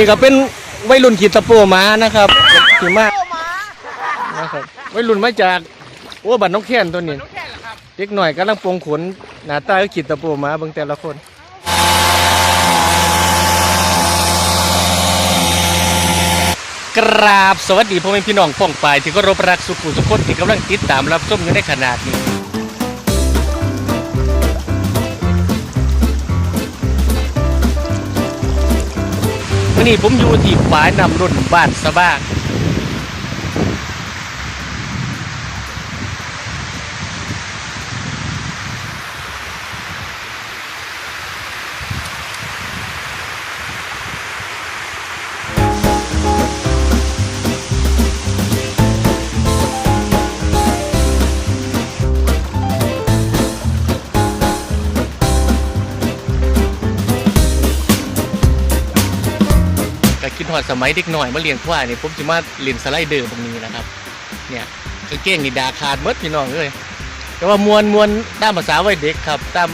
นี่ก็เป็นวัยรุ่นขี่ตะโปมานะครับขี่มานะครับวัยรุ่นมาจากโอ้บัตรน้องแค้นตัวนี้เด็กหน่อยกำลังปลงขนหน้าตาก็ขี่ตะโปมาเบิ่งแต่ละคนกราบสวัสดีพ่อแม่พี่น้องป้องปายที่เคารพรักสุขุสุขคนที่กำลังติดตามรับชมอยู่ในขนาดนี้ วันนี้ผมอยู่ที่ฝายนำรุ่นบ้านสะบ้าง คิดหอดสมัยเด็กหน่อยมาเลี้ยงควายนี่ผมจะมาเล่นสไลเดอร์ตรงนี้นะครับ เนี่ยกางเกงนี่ดาขาดมดพี่น้องเลยแต่ว่ามวนมวนตามภาษาวัยเด็กครับตาม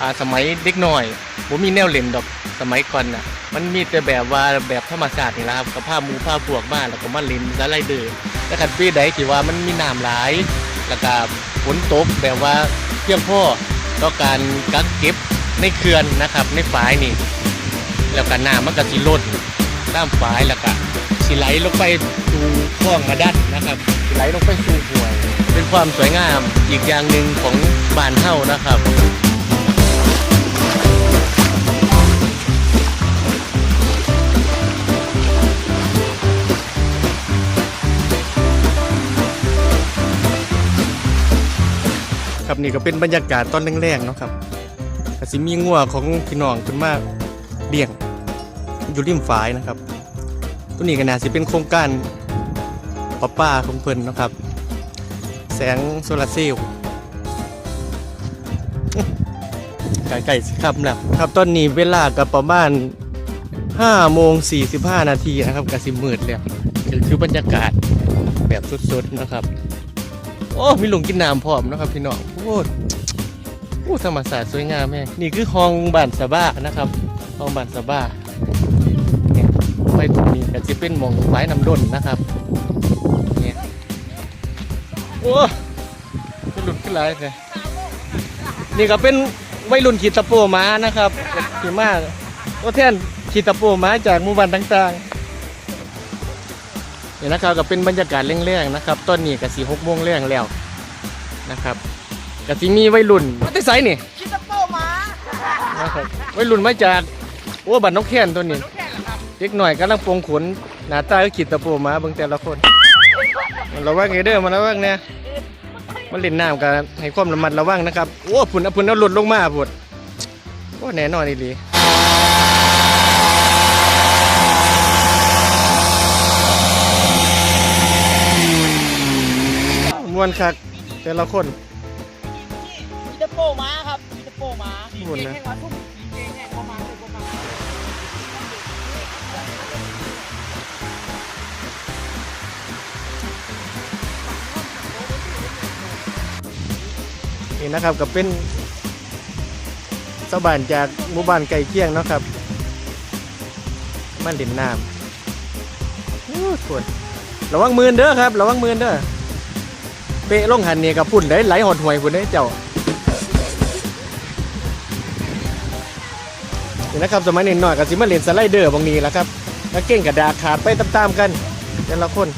อ่าสมัยเด็กหน่อยผมมีแนวเล่นดอกสมัยก่อนน่ะ มันมีแต่แบบว่าแบบธรรมชาสตินี่แหละครับกับผ้ามูผ้าพวกบ้านแล้วก็มาเล่นสไลเดอร์แต่คันปีใดที่ว่ามันมีน้ำหลาย แล้วก็ฝนตกแบบว่าเพียงพอต่อการกักเก็บในเขื่อนนะครับ ในฝายนี่ แล้วก็น้ำมันก็สิล้น น้ำฝายแล้วก็สิไหลลงไปสู่คลองมาดันนะครับสิไหลลงไปสู่ห้วย เป็นความสวยงามอีกอย่างหนึ่งของบ้านเฮานะครับครับนี่ก็เป็นบรรยากาศตอนแรกๆเนาะครับก็สิมีงัวของพี่น้องขึ้นมาเลี้ยง อยู่ริมฝายนะครับ ตัวนี้ก็น่าสิเป็นโครงการป้าป้าของเพิ่นนะครับ แสงโซลาร์เซลล์ไก่ไก่สิครับแล้วครับตอนนี้เวลากับประมาณ5โมง45 นาทีนะครับกสิมืดแล้วนี่คือบรรยากาศแบบสดๆนะครับ โอ้มีหลุมกินน้ำพร้อมนะครับพี่น้องโอ้โอ้ธรรมศาสตร์สวยงามแม่นี่คือห้องบ้านสบ้านะครับห้องบ้านสบ้าน ไปตรงนี้ก็จะเป็นหมองไฟน้ำด้นนะครับเนี่ยโอ้เป็นหลุมขึ้นหลายเลยนี่ก็เป็นวัยรุ่นขี่ตะโปม้านะครับขี่ม้าโอ้แท่นขี่ตะโปม้าจากหมู่บ้านต่างๆนี่นะครับก็เป็นบรรยากาศแรงๆนะครับตอนนี้ก็สีหกโมงแรงแล้วนะครับก็สิมีวัยรุ่นมาแต่ไสนี่คิดตะโป้มานะครับวัยรุ่นมาจากโอ้บัตรนกแค้นตัวนี้แค่ เหรอครับเด็กหน่อยกำลังปลงขนหน้าตาก็ขีดตะปูมาเบิ่งแต่ละคนมันระวังไงเด้อมันระวังเนี่ยมันเล่นน้ำกันให้ความระมัดระวังนะครับโอ้พุ่นเอาพุ่นเอาหลุดลงมาพุ่นโอ้แน่นอนอีหลีมวนคักแต่ละคนคิดตะโป้มาครับคิดตะโป้มาหมดนะแห้งวัดทุ่มสีเกงแห้งประมา นี่นะครับก็เป็นชาวบ้านจากหมู่บ้านไก่เคียงเนาะครับมาเล่นน้ำโอ้ปวดระวังมือเด้อครับ ระวังมือเด้อเปะลงหันนี่กับพุ่นได้ไหลหดหวยพุ่นได้เจ้านี่นะครับสมัยนี้หน่อยกับสิมาเล่นสไลเดอร์บางนี้แหละครับแล้วเก่งกับดาขาดไปตามๆกันแต่ละคน